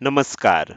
नमस्कार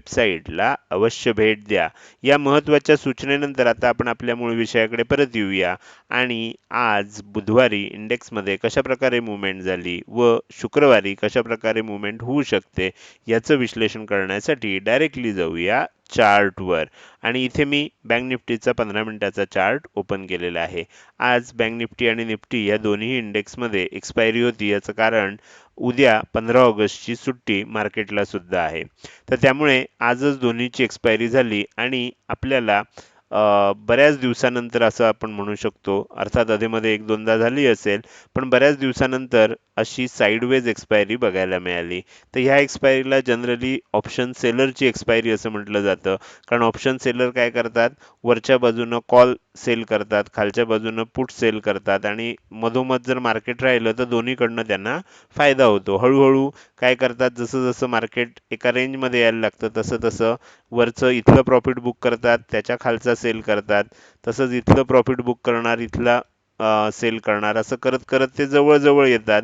वेबसाईटला अवश्य भेट द्या. या महत्त्वाच्या सूचनेनंतर आता आपण आपल्या मूळ विषयाकडे परत येऊया. आणि आज बुधवारी इंडेक्समध्ये कशा प्रकारे मुवमेंट झाली व शुक्रवारी कशाप्रकारे मुवमेंट होऊ शकते याचं विश्लेषण करण्यासाठी डायरेक्टली जाऊया चार्टवर. आणि इथे मी बँक निफ्टीचा पंधरा मिनिटाचा चार्ट ओपन केलेला आहे. आज बँक निफ्टी आणि निफ्टी या दोन्ही इंडेक्समध्ये एक्सपायरी होती याचं कारण उद्या पंधरा ऑगस्टची सुट्टी मार्केटला सुद्धा आहे. तर त्यामुळे आजच दोन्हीची एक्सपायरी झाली आणि आपल्याला बऱ्याच दिवसानंतर असं आपण म्हणू शकतो अर्थात अधेमध्ये एक दोनदा झाली असेल पण बऱ्याच दिवसानंतर अशी साईडवेज एक्सपायरी बघायला मिळाली. तर ह्या एक्सपायरीला जनरली ऑप्शन सेलरची एक्सपायरी असं म्हटलं जातं. कारण ऑप्शन सेलर काय करतात? वरच्या बाजूनं कॉल सेल करतात खालच्या बाजूनं पुट सेल करतात आणि मधोमध जर मार्केट राहिलं तर दोन्हीकडनं त्यांना फायदा होतो. हळूहळू काय करतात? जसं जसं मार्केट एका रेंजमध्ये यायला लागतं तसं तसं वरचं इथलं प्रॉफिट बुक करतात त्याच्या खालचा सेल करतात. तसंच इथलं प्रॉफिट बुक करणार इथला सेल करणार. असं करत करत ते जवळजवळ येतात.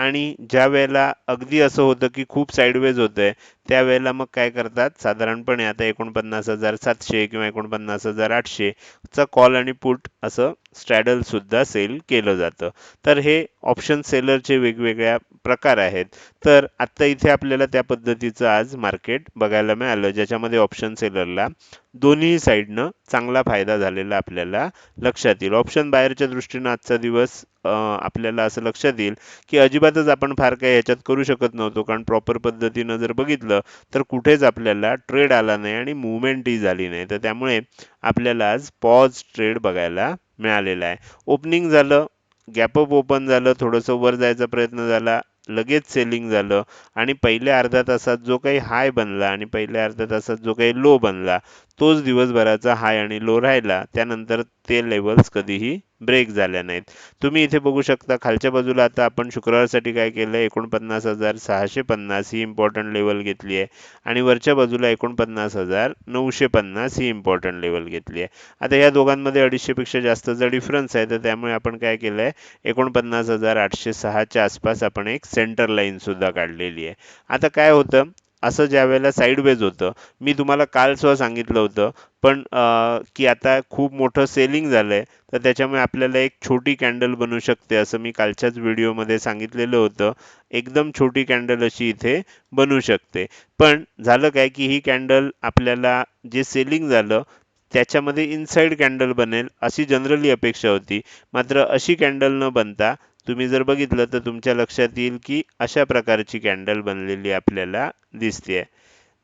आणि ज्या वेळेला अगदी असं होतं की खूप साईडवेज होतंय त्यावेळेला मग काय करतात? साधारणपणे आता एकोणपन्नास हजार सातशे किंवा एकोणपन्नास हजार आठशे चा कॉल आणि पुट असं स्ट्रॅडल सुद्धा सेल केलं जातं. तर हे ऑप्शन सेलरचे वेगवेगळ्या प्रकार आहेत. तर आत्ता इथे आपल्याला त्या पद्धतीचं आज मार्केट बघायला मिळालं ज्याच्यामध्ये ऑप्शन सेलरला दोन्ही साईडनं चांगला फायदा झालेला आपल्याला लक्षात येईल. ऑप्शन बाहेरच्या दृष्टीनं आजचा दिवस आपल्याला असं लक्षात येईल की अजिबातच आपण फार काही ह्याच्यात करू शकत नव्हतो. कारण प्रॉपर पद्धतीनं जर बघितलं तर कुठेच आपल्याला ट्रेड आला नाही आणि मुवमेंटही झाली नाही. तर त्यामुळे आपल्याला आज पॉज ट्रेड बघायला मिळालेला आहे. ओपनिंग झालं गॅपअप ओपन झालं थोडंसं वर जायचा प्रयत्न झाला लगेच सेलिंग झालं आणि पहिल्या अर्ध्या तासात जो काही हाय बनला आणि पहिल्या अर्ध्या तासात जो काही लो बनला तोच दिवसभराचा हाय आणि लो राहिला त्यानंतर ते लेवल्स कधीही ब्रेक झाल्या नाहीत. तुम्ही इथे बघू शकता खालच्या बाजूला आता आपण शुक्रवारसाठी काय केलं एकोणपन्नास हजार सहाशे पन्नास ही इम्पॉर्टंट लेवल घेतली आहे. आणि वरच्या बाजूला एकोणपन्नास हजार नऊशे पन्नास ही इम्पॉर्टंट लेवल घेतली आहे. आता या दोघांमध्ये अडीचशेपेक्षा जास्तचा डिफरन्स आहे तर त्यामुळे आपण काय केलं आहे एकोणपन्नास हजार आठशे सहाच्या आसपास आपण एक सेंटर लाईन सुद्धा काढलेली आहे. आता काय होतं असं ज्या वेळेला साईडवेज होतं. मी तुम्हाला काल सुद्धा सांगितलं होतं पण की आता खूप मोठं सेलिंग झालंय तर त्याच्यामुळे आपल्याला एक छोटी कॅन्डल बनू शकते असं मी कालच्याच व्हिडिओमध्ये सांगितलेलं होतं. एकदम छोटी कॅन्डल अशी इथे बनू शकते. पण झालं काय की ही कॅन्डल आपल्याला जे सेलिंग झालं त्याच्यामध्ये इनसाइड कॅन्डल बनेल अशी जनरली अपेक्षा होती. मात्र अशी कॅन्डल न बनता तुम्ही जर बघितलं तर तुमच्या लक्षात येईल की अशा प्रकारची कॅन्डल बनलेली आपल्याला दिसते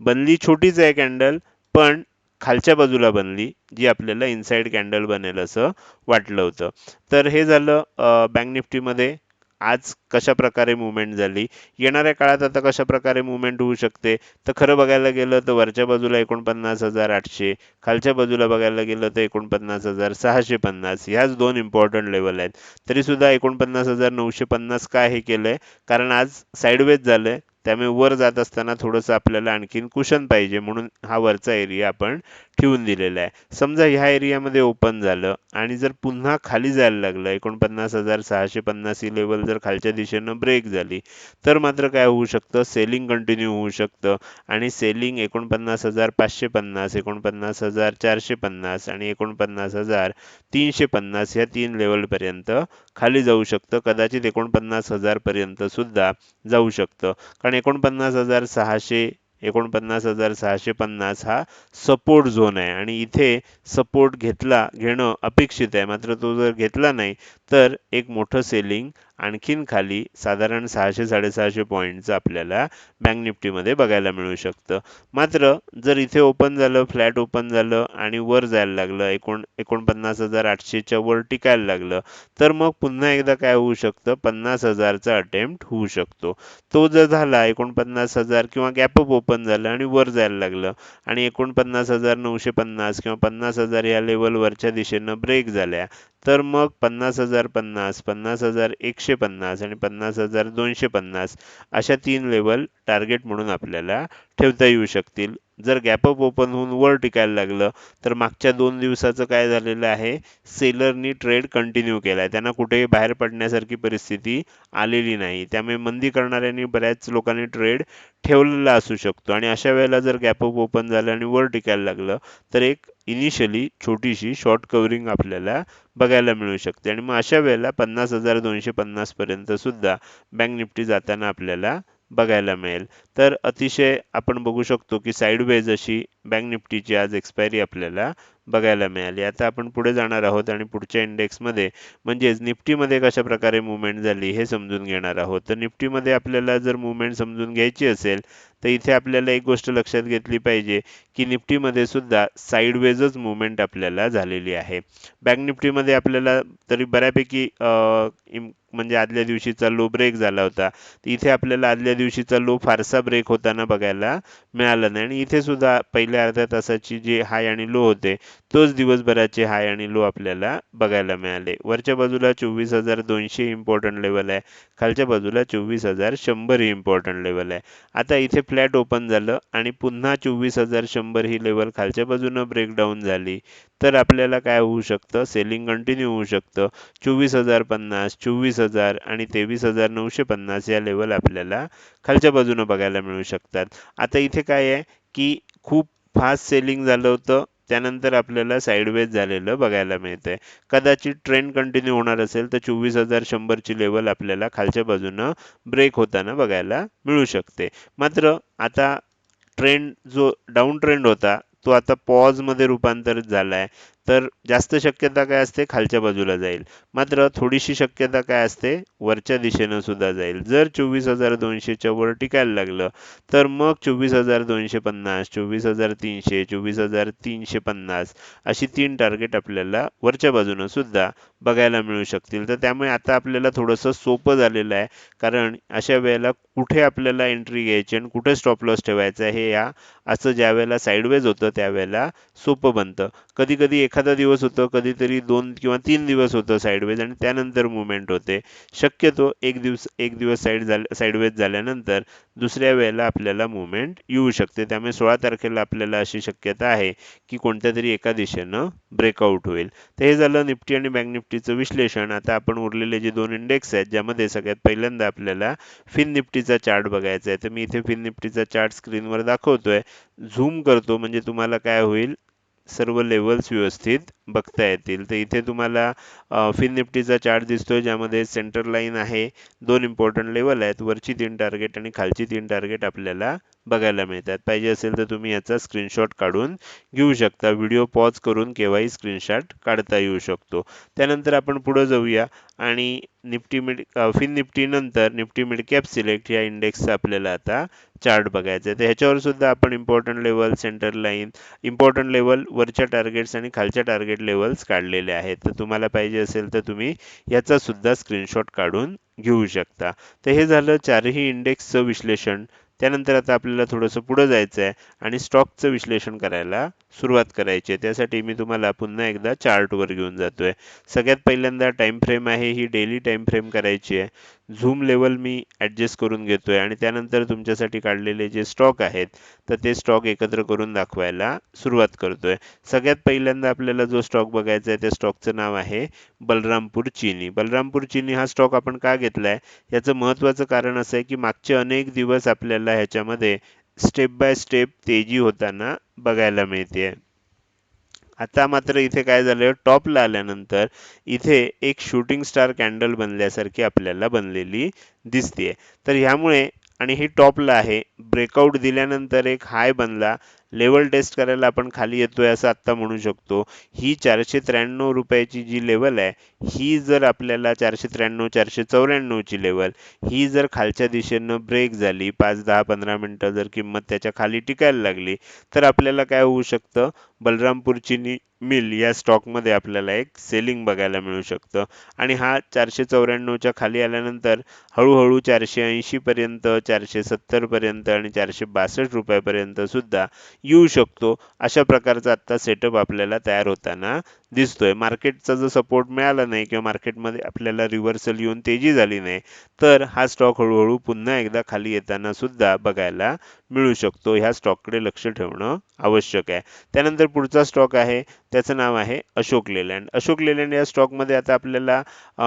बनली छोटीच आहे कॅन्डल पण खालच्या बाजूला बनली जी आपल्याला इनसाइड कॅन्डल बनेल असं वाटलं होतं. तर हे झालं बँक निफ्टीमध्ये आज कशा प्रकारे मुवमेंट झाली? येणाऱ्या काळात आता कशा प्रकारे मुवमेंट होऊ शकते? तर खरं बघायला गेलं तर वरच्या बाजूला एकोणपन्नास हजार आठशे खालच्या बाजूला बघायला गेलं तर एकोणपन्नास हजार सहाशे पन्नास. ह्याच दोन इम्पॉर्टंट लेवल आहेत. तरी सुद्धा एकोणपन्नास हजार नऊशे पन्नास काय हे केलंय? कारण आज साईडवेज झालंय. त्यामुळे वर जात असताना थोडंसं आपल्याला आणखीन कुशन पाहिजे. म्हणून हा वरचा एरिया आपण ठेवून दिलेलं आहे. समजा ह्या एरियामध्ये ओपन झालं आणि जर पुन्हा खाली जायला लागलं एकोणपन्नास हजार सहाशे पन्नास ही लेवल जर खालच्या दिशेनं ब्रेक झाली तर मात्र काय होऊ शकतं? सेलिंग कंटिन्यू होऊ शकतं. आणि सेलिंग एकोणपन्नास हजार पाचशे पन्नास एकोणपन्नास हजार चारशे पन्नास आणि एकोणपन्नास हजार तीनशे पन्नास ह्या तीन लेवलपर्यंत खाली जाऊ शकतं. कदाचित एकोणपन्नास हजारपर्यंत सुद्धा जाऊ शकतं. कारण एकोणपन्नास हजार सहाशे एकोणपन्नास हजार सहाशे पन्नास हा सपोर्ट झोन आहे. आणि इथे सपोर्ट घेतला घेणं अपेक्षित आहे. मात्र तो जर घेतला नाही तर एक मोठं सेलिंग आणखीन खाली साधारण सहाशे साडेसहाशे पॉईंटचं आपल्याला बँक निफ्टीमध्ये बघायला मिळू शकतं. मात्र जर इथे ओपन झालं फ्लॅट ओपन झालं आणि वर जायला लागलं एकोण एकोणपन्नास हजार आठशेच्या वर टिकायला लागलं तर मग पुन्हा एकदा काय होऊ शकतं? पन्नास हजारचा अटेम्प्ट होऊ शकतो. तो जर झाला एकोणपन्नास हजार किंवा गॅपअप ओपन झालं आणि वर जायला लागलं आणि एकोणपन्नास हजार नऊशे पन्नास किंवा पन्नास हजार या लेवलवरच्या दिशेनं ब्रेक झाल्या तर मग पन्नास हजार पन्नास पन्नास हजार एकशे पन्नास आणि पन्नास हजार दोनशे पन्नास अशा तीन लेवल टार्गेट म्हणून आपल्याला ठेवता येऊ शकतील. जर गॅपअप ओपन होऊन वर टिकायला लागलं तर मागच्या दोन दिवसाचं काय झालेलं आहे? सेलरनी ट्रेड कंटिन्यू केला आहे त्यांना कुठेही बाहेर पडण्यासारखी परिस्थिती आलेली नाही. त्यामुळे मंदी करणाऱ्यांनी बऱ्याच लोकांनी ट्रेड ठेवलेला असू शकतो. आणि अशा वेळेला जर गॅपअप ओपन झालं आणि वर टिकायला लागलं तर एक इनिशियली छोटीशी शॉर्ट कव्हरिंग आपल्याला बघायला मिळू शकते. आणि मग अशा वेळेला पन्नास हजार दोनशे पन्नासपर्यंत सुद्धा बँक निफ्टी जाताना आपल्याला बघायला मिळेल. तर अतिशय आपण बघू शकतो की साईडवेज अशी बँक निफ्टीची आज एक्सपायरी आपल्याला बघायला मिळाली. आता आपण पुढे जाणार आहोत आणि पुढच्या इंडेक्समध्ये म्हणजेच निफ्टीमध्ये कशा प्रकारे मुवमेंट झाली हे समजून घेणार आहोत. तर निफ्टीमध्ये आपल्याला जर मुवमेंट समजून घ्यायची असेल तर इथे आपल्याला एक गोष्ट लक्षात घेतली पाहिजे की निफ्टीमध्ये सुद्धा साईडवेजच मुवमेंट आपल्याला झालेली आहे. बँक निफ्टीमध्ये आपल्याला तरी बऱ्यापैकी म्हणजे आदल्या दिवशीचा लो ब्रेक झाला होता. इथे आपल्याला आदल्या दिवशीचा लो फारसा ब्रेक होताना बघायला मिळाला नाही. आणि इथे सुद्धा पहिल्या अर्ध्या तासाची जे हाय आणि लो होते तोच दिवसभराचे हाय आणि लो आपल्याला बघायला मिळाले. वरच्या बाजूला चोवीस हजार दोनशे इम्पॉर्टंट लेवल आहे. खालच्या बाजूला चोवीस हजार शंभर ही इम्पॉर्टंट लेवल आहे. आता इथे फ्लॅट ओपन झालं आणि पुन्हा चोवीस हजार शंभर ही लेवल खालच्या बाजूनं ब्रेकडाऊन झाली. तर आपल्याला काय होऊ शकतं? सेलिंग कंटिन्यू होऊ शकतं. चोवीस हजार पन्नास चोवीस हजार आणि तेवीस हजार नऊशे पन्नास या लेवल आपल्याला खालच्या बाजूनं बघायला मिळू शकतात. आता इथे काय आहे की खूप फास्ट सेलिंग झालं होतं. त्यानंतर आपल्याला साईडवेज झालेलं बघायला मिळतंय. कदाचित ट्रेंड कंटिन्यू होणार असेल तर चोवीस हजार शंभरची लेवल आपल्याला खालच्या बाजूनं ब्रेक होताना बघायला मिळू शकते. मात्र आता ट्रेंड जो डाऊन ट्रेंड होता तो आता पॉजमध्ये रूपांतरित झाला आहे तर जास्त शक्यता काय असते? खालच्या बाजूला जाईल. मात्र थोडीशी शक्यता काय असते? वरच्या दिशेनं सुद्धा जाईल. जर चोवीस हजार दोनशेच्या वर टिकायला लागलं तर मग चोवीस हजार दोनशे पन्नास चोवीस हजार तीनशे चोवीस हजार तीनशे पन्नास अशी तीन टार्गेट आपल्याला वरच्या बाजूनं सुद्धा बघायला मिळू शकतील. तर त्यामुळे आता आपल्याला थोडंसं सोपं झालेलं आहे. कारण अशा वेळेला कुठे आपल्याला एंट्री घ्यायची आणि कुठे स्टॉप लॉस ठेवायचा हे या असं ज्या वेळेला साईडवेज होतं त्यावेळेला सोपं बनतं. कधी कधी एखादा दिवस होतं कधीतरी दोन किंवा तीन दिवस होतं साईडवेज आणि त्यानंतर मुवमेंट होते. शक्यतो एक दिवस एक दिवस साईड झाल्या साईडवेज झाल्यानंतर दुसऱ्या वेळेला आपल्याला मुवमेंट येऊ शकते. त्यामुळे सोळा तारखेला आपल्याला अशी शक्यता आहे की कोणत्या तरी एका दिशेनं ब्रेकआउट होईल. तर हे झालं निफ्टी आणि बँक निफ्टीचं विश्लेषण. आता आपण उरलेले जे दोन इंडेक्स आहेत ज्यामध्ये सगळ्यात पहिल्यांदा आपल्याला फिन निफ्टीचा चार्ट बघायचा आहे तर मी इथे फिन निफ्टीचा चार्ट स्क्रीनवर दाखवतोय. झूम करतो म्हणजे तुम्हाला काय होईल? सर्व लेवल्स व्यवस्थित बघता येतील. तर इथे तुम्हाला फिन निफ्टीचा चार्ट दिसतोय ज्यामध्ये सेंटर लाईन आहे. दोन इम्पॉर्टंट लेवल आहेत. वरची तीन टार्गेट आणि खालची तीन टार्गेट आपल्याला बघायला मिळतात. पाहिजे असेल तर तुम्ही याचा स्क्रीनशॉट काढून घेऊ शकता. व्हिडिओ पॉज करून केव्हाही स्क्रीनशॉट काढता येऊ शकतो. त्यानंतर आपण पुढं जाऊया आणि निफ्टी मिड फिन निफ्टी नंतर निफ्टी मिड कॅप सिलेक्ट या इंडेक्सचा आपल्याला आता चार्ट बघायचा आहे तर ह्याच्यावर सुद्धा आपण important level centre line important level वरच्या टार्गेट्स आणि खालच्या टार्गेट लेवल्स काढलेले आहेत. तर तुम्हाला पाहिजे असेल तर तुम्ही याचा सुद्धा स्क्रीनशॉट काढून घेऊ शकता. तर हे झालं चारही इंडेक्सचं विश्लेषण. त्यानंतर आता आपल्याला थोडंसं पुढं जायचं आहे आणि स्टॉकचं विश्लेषण करायला सुरुवात करायची आहे. त्यासाठी मी तुम्हाला पुन्हा एकदा चार्टवर घेऊन जातोय. सगळ्यात पहिल्यांदा टाइम फ्रेम आहे. ही डेली टाइम फ्रेम करायची आहे. झूम लेवल मी ॲडजस्ट करून घेतो आहे आणि त्यानंतर तुमच्यासाठी काढलेले जे स्टॉक आहेत तर ते स्टॉक एकत्र करून दाखवायला सुरुवात करतोय. सगळ्यात पहिल्यांदा आपल्याला जो स्टॉक बघायचा आहे त्या स्टॉकचं नाव आहे बलरामपूर चिनी. बलरामपूर चिनी हा स्टॉक आपण का घेतला आहे याचं महत्त्वाचं कारण असं आहे की मागचे अनेक दिवस आपल्याला ह्याच्यामध्ये स्टेप बाय स्टेप तेजी होताना बघायला मिळते आहे आता मात्र इथे काय झालं टॉपला आल्यानंतर इथे एक शूटिंग स्टार कॅन्डल बनल्यासारखी आपल्याला बनलेली दिसते तर ह्यामुळे आणि ही टॉपला आहे ब्रेकआउट दिल्यानंतर एक हाय बनला लेवल टेस्ट करायला आपण खाली येतोय असं आत्ता म्हणू शकतो. ही चारशे त्र्याण्णव रुपयाची जी लेवल आहे ही जर आपल्याला चारशे त्र्याण्णव चारशे चौऱ्याण्णवची लेवल ही जर खालच्या दिशेनं ब्रेक झाली पाच दहा पंधरा मिनटं जर किंमत त्याच्याखाली टिकायला लागली तर आपल्याला काय होऊ शकतं? बलरामपूर चिनी मिल या स्टॉकमध्ये आपल्याला एक सेलिंग बघायला मिळू शकतं. आणि हा चारशे चौऱ्याण्णवच्या खाली आल्यानंतर हळूहळू चारशे ऐंशीपर्यंत चारशे सत्तरपर्यंत आणि चारशे बासष्ट रुपयापर्यंत सुद्धा येऊ शकतो. अशा प्रकारचा आत्ता सेटअप आपल्याला तयार होताना दिसतोय. मार्केटचा जर सपोर्ट मिळाला नाही किंवा मार्केटमध्ये आपल्याला रिव्हर्सल येऊन तेजी झाली नाही तर हा स्टॉक हळूहळू पुन्हा एकदा खाली येताना सुद्धा बघायला मिळू शकतो. ह्या स्टॉककडे लक्ष ठेवणं आवश्यक आहे. त्यानंतर पुढचा स्टॉक आहे. त्याचं नाव आहे अशोक लेलँड. अशोक लेलँड या स्टॉकमध्ये आता आपल्याला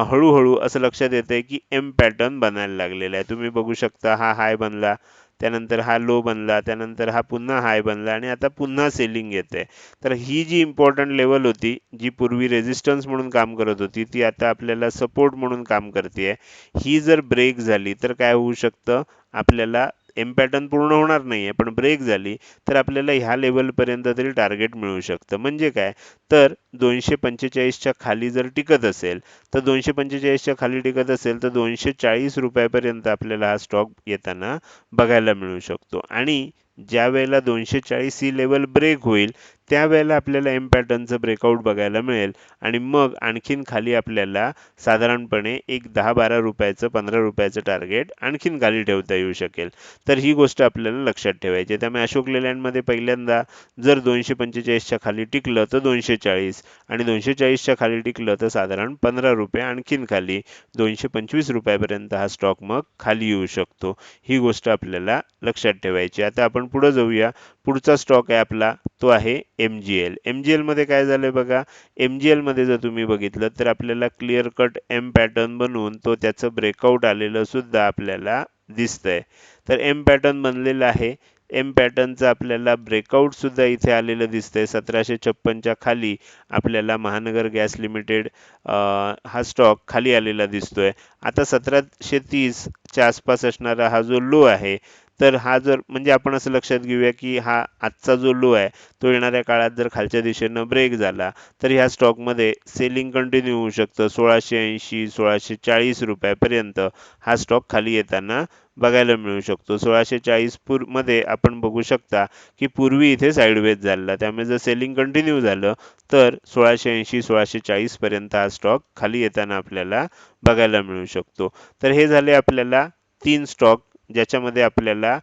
हळूहळू असं लक्षात येतंय की एम पॅटर्न बनायला लागलेला आहे. तुम्ही बघू शकता हा हाय बनला. त्यानंतर हा लो बनला त्यानंतर हा पुन्हा हाय बनला आणि आता पुन्हा सेलिंग येते तर ही जी इम्पॉर्टंट लेवल होती जी पूर्वी रेजिस्टन्स म्हणून काम करत होती ती आता आपल्याला सपोर्ट म्हणून काम करते ही जर ब्रेक झाली तर काय होऊ शकतं? आपल्याला एम पॅटर्न पूर्ण होणार नाही आहे पण ब्रेक झाली तर आपल्याला ह्या लेवलपर्यंत तरी टार्गेट मिळू शकतं. म्हणजे काय? तर दोनशे पंचेचाळीसच्या खाली जर टिकत असेल तर दोनशे पंचेचाळीसच्या खाली टिकत असेल तर दोनशे चाळीस रुपयापर्यंत आपल्याला हा स्टॉक येताना बघायला मिळू शकतो. आणि ज्या वेळेला दोनशे चाळीस ही लेवल ब्रेक होईल त्यावेळेला आपल्याला एम पॅटर्नचं ब्रेकआउट बघायला मिळेल. आणि मग आणखीन खाली आपल्याला साधारणपणे एक दहा बारा रुपयाचं पंधरा रुपयाचं टार्गेट आणखीन खाली ठेवता येऊ शकेल. तर ही गोष्ट आपल्याला लक्षात ठेवायची त्यामुळे अशोक लेलँडमध्ये पहिल्यांदा जर दोनशे पंचेचाळीसच्या खाली टिकलं तर दोनशे चाळीस आणि दोनशे चाळीसच्या खाली टिकलं तर साधारण पंधरा रुपये आणखीन खाली दोनशे पंचवीस रुपयापर्यंत हा स्टॉक मग खाली येऊ शकतो. ही गोष्ट आपल्याला लक्षात ठेवायची आता आपण पुढे जाऊया. पुढचा स्टॉक आहे आपला तो आहे M G L M G एलमध्ये काय झालंय बघा? एम जी एलमध्ये जर तुम्ही बघितलं तर आपल्याला क्लिअर कट एम पॅटर्न बनवून तो त्याचं ब्रेकआउट आलेलं सुद्धा आपल्याला दिसतंय. तर एम पॅटर्न बनलेलं आहे. एम पॅटर्नचं आपल्याला ब्रेकआउट सुद्धा इथे आलेलं दिसतंय. सतराशे छप्पनच्या खाली आपल्याला महानगर गॅस लिमिटेड हा स्टॉक खाली आलेला दिसतोय. आता सतराशे तीसच्या आसपास असणारा हा जो लो आहे तर हा जर म्हणजे आपण असं लक्षात घेऊया की हा आजचा जो लो आहे तो येणाऱ्या काळात जर खालच्या दिशेनं ब्रेक झाला तर ह्या स्टॉकमध्ये सेलिंग कंटिन्यू होऊ शकतं. सोळाशे ऐंशी सोळाशे चाळीस रुपयापर्यंत हा स्टॉक खाली येताना बघायला मिळू शकतो. सोळाशे चाळीस पूरमध्ये आपण बघू शकता की पूर्वी इथे साईडवेज झाला. त्यामुळे जर सेलिंग कंटिन्यू झालं तर सोळाशे ऐंशी सोळाशे चाळीसपर्यंत हा स्टॉक खाली येताना आपल्याला बघायला मिळू शकतो. तर हे झाले आपल्याला तीन स्टॉक ज्याच्यामध्ये आपल्याला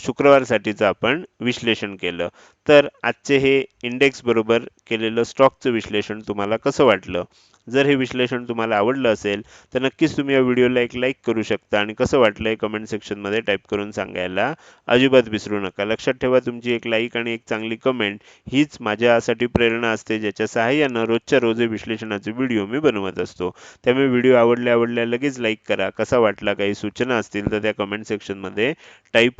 शुक्रवारसाठीचं आपण विश्लेषण केलं. तर आजचे हे इंडेक्स बरोबर केलेलं स्टॉकचं विश्लेषण तुम्हाला कसं वाटलं? जर हे विश्लेषण तुम्हाला आवडलं असेल तर नक्कीच तुम्ही या व्हिडिओला एक लाईक करू शकता आणि कसं वाटलं हे कमेंट सेक्शनमध्ये टाईप करून सांगायला अजिबात विसरू नका. लक्षात ठेवा तुमची एक लाईक आणि एक चांगली कमेंट हीच माझ्यासाठी प्रेरणा असते ज्याच्या सहाय्यानं रोजच्या रोज विश्लेषणाचे व्हिडिओ मी बनवत असतो. त्यामुळे व्हिडिओ आवडल्या आवडल्या लगेच लाईक करा. कसा वाटला काही सूचना असतील तर त्या कमेंट सेक्शनमध्ये टाईप